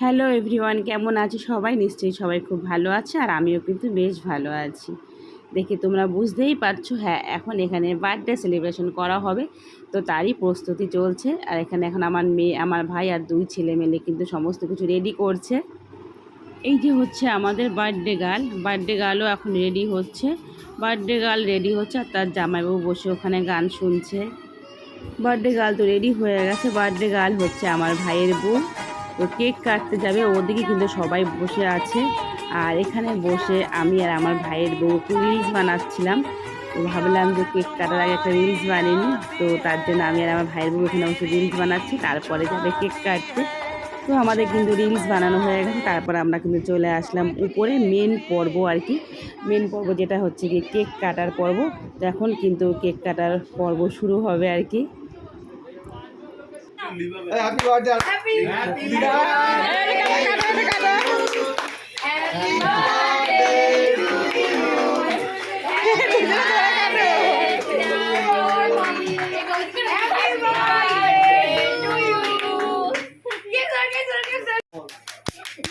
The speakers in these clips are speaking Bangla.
হ্যালো এভরিওয়ান, কেমন আছো সবাই? নিশ্চয়ই সবাই খুব ভালো আছে আর আমিও কিন্তু বেশ ভালো আছি। দেখে তোমরা বুঝতেই পারছ হ্যাঁ এখন এখানে বার্থডে সেলিব্রেশন করা হবে, তো তারই প্রস্তুতি চলছে। আর এখানে এখন আমার মেয়ে, আমার ভাই আর দুই ছেলে মেলে কিন্তু সমস্ত কিছু রেডি করছে। এই যে হচ্ছে আমাদের বার্থডে গার্ল বার্থডে গার্লও এখন রেডি হচ্ছে। বার্থডে গার্ল রেডি হচ্ছে আর তার জামাইবাবু বসে ওখানে গান শুনছে। বার্থডে গার্ল তো রেডি হয়ে গেছে বার্থডে গার্ল হচ্ছে আমার ভাইয়ের বউ তো কেক কাটতে যাবে। ওদিকে কিন্তু সবাই বসে আছে। আর এখানে বসে আমি আর আমার ভাইয়ের বউ একটু রিলস বানাচ্ছিলাম। তো ভাবলাম যে কেক কাটার আগে একটা রিলস বানিয়ে নিই। তো তার জন্য আমি আর আমার ভাইয়ের বউ এখানে বসে রিলস বানাচ্ছি। তারপরে যাবে কেক কাটতে। তো আমাদের কিন্তু রিলস বানানো হয়ে গেছে। তারপর আমরা কিন্তু চলে আসলাম উপরে মেন পর্ব আর কি। মেন পর্ব যেটা হচ্ছে কি কেক কাটার পর্ব। তো এখন কিন্তু কেক কাটার পর্ব শুরু হবে আর কি। হ্যাপি বার্থডে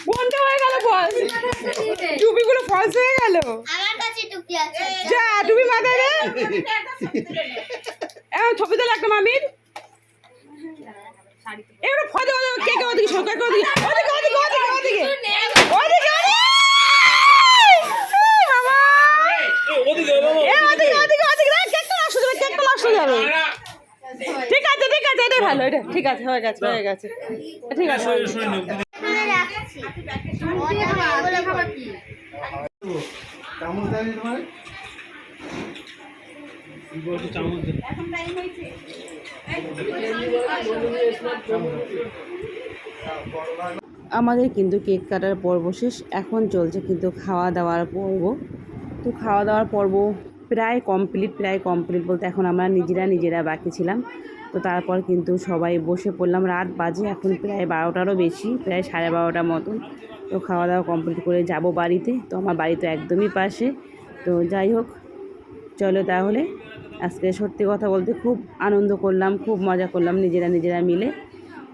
বন্ধ হয়ে গেল বল টুপিগুলো ফলস হয়ে গেল আমার কাছে টুপি আছে যা টুপি মাথায় রে ছবি তোলা একটা মামির কে কে ওদিকে ওদিকে ওদিকে ওদিকে ওদিকে। ওদিকে ওদিকে। ওদিকে ওদিকে ওদিকে কেকটা নষ্ট যাবে কেকটা নষ্ট যাবে ঠিক আছে ঠিক আছে এটাই ভালো এটা ঠিক আছে হয়ে গেছে হয়ে গেছে। ঠিক আছে হয়ে গেছে। আমি রাখছি ওটা এগুলো আমাদের কিন্তু কেক কাটার পর্ব শেষ। এখন চলছে কিন্তু খাওয়া দাওয়ার পর্ব। তো খাওয়া দাওয়ার পর্ব প্রায় কমপ্লিট প্রায় কমপ্লিট বলতে এখন আমরা নিজেরা নিজেরা বাকি ছিলাম। তো তারপর কিন্তু সবাই বসে পড়লাম। রাত বাজে, এখন প্রায় বারোটারও বেশি, প্রায় সাড়ে বারোটার মতন। তো খাওয়া দাওয়া কমপ্লিট করে যাব বাড়িতে। তো আমার বাড়ি তো একদমই পাশে। তো যাই হোক, চলো তাহলে। আজকে সত্যি কথা বলতে খুব আনন্দ করলাম, খুব মজা করলাম নিজেরা নিজেরা মিলে।